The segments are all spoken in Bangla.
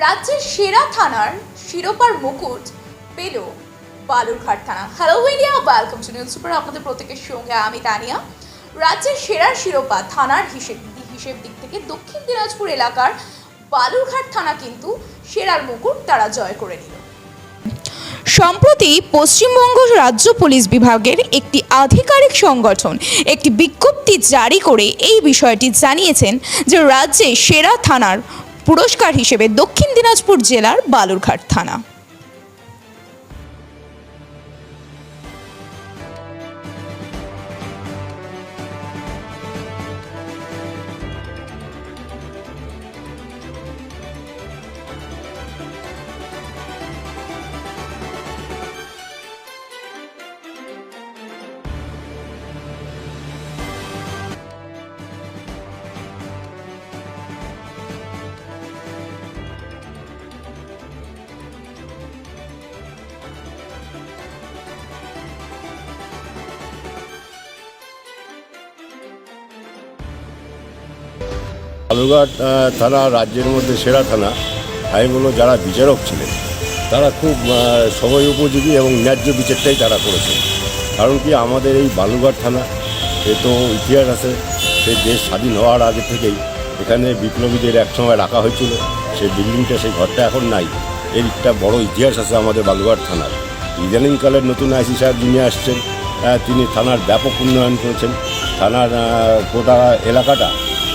রাজ্যের সেরা থানার শিরোপার মুকুট পেল বালুরঘাট থানা। Hello India welcome to News Super আপনাদের প্রত্যেকের সঙ্গে আমি তানিয়া। রাজ্যের সেরা শিরোপা থানার হিসেব হিসেব দিক থেকে দক্ষিণ দিনাজপুর এলাকার বালুরঘাট থানা কিন্তু সেরার মুকুট তারা জয় করে নিল। সম্প্রতি পশ্চিমবঙ্গ রাজ্য পুলিশ বিভাগের একটি আধিকারিক সংগঠন একটি বিজ্ঞপ্তি জারি করে এই বিষয়টি জানিয়েছেন যে রাজ্যে সেরা থানার পুরস্কার হিসেবে দক্ষিণ দিনাজপুর জেলার বালুরঘাট থানা। বালুরঘাট থানা, রাজ্যের মধ্যে সেরা থানা। আমি বলব যারা বিচারক ছিলেন, তারা খুব সময় উপযোগী এবং ন্যায্য বিচারটাই তারা করেছেন। কারণ কি আমাদের এই বালুরঘাট থানা, এ তো ইতিহাস আছে সেই দেশ স্বাধীন হওয়ার আগে থেকেই এখানে বিপ্লবীদের একসময় রাখা হয়েছিল। সেই বিল্ডিংটা, সেই ঘরটা এখন নাই। এর একটা বড় ইতিহাস আছে আমাদের বালুরঘাট থানার। ইদানিংকালের নতুন আইসি সাহেব যিনি আসছেন তিনি থানার ব্যাপক উন্নয়ন করেছেন। থানার গোটা এলাকাটা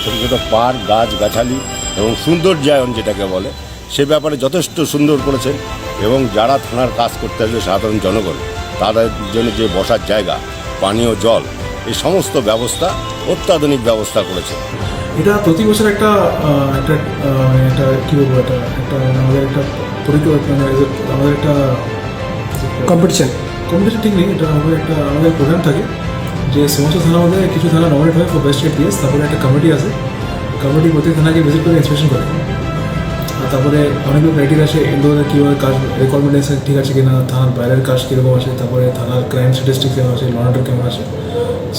ছোটো ছোটো পার্ক গাছ গাছালি এবং সৌন্দর্যায়ন যেটাকে বলে সে ব্যাপারে যথেষ্ট সুন্দর করেছেন এবং যারা থানার কাজ করতে আসবে সাধারণ জনগণ তাদের জন্য যে বসার জায়গা পানীয় জল এই সমস্ত ব্যবস্থা অত্যাধুনিক ব্যবস্থা করেছে। এটা প্রতি বছর একটা একটা মানে একটা কী বলব এটা একটা মানে আমাদের একটা পরিকল্পনা আমাদের একটা কম্পিটিশন কম্পিটিশন ঠিক নেই এটা আমাদের একটা আমাদের প্রোগ্রাম থাকে। যে সমস্ত থানার মধ্যে কিছু থানা নমিনেট হয় ফর বেস্ট এপিএস তারপরে একটা কমিটি আছে। কমিটি প্রত্যেক থানাকে ভিজিট করে ইন্সপেকশন করে। আর তারপরে অনেকগুলো ক্রাইটেরিয়া আছে এগুলো কীভাবে কাজ রেকর্ডমেন্ট আছে ঠিক আছে কিনা, থানার বাইরের কাজ কীরকম আছে, তারপরে থানার ক্রাইম স্ট্যাটিস্টিক্স কেমন আছে লন্ডার কেমন আছে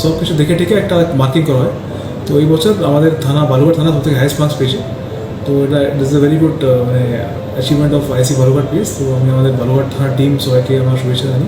সব কিছু দেখে টেকে একটা মার্কিং করা হয়। তো এই বছর আমাদের থানা বালুঘাট থানা সব থেকে হাইস্ট মার্কস পেয়েছে। তো এটা ইটস এ ভেরি গুড মানে achievement of IC Balurghat piece তো আমি আমাদের বালুঘাট থানার টিম সবাইকে আমার শুভেচ্ছা জানি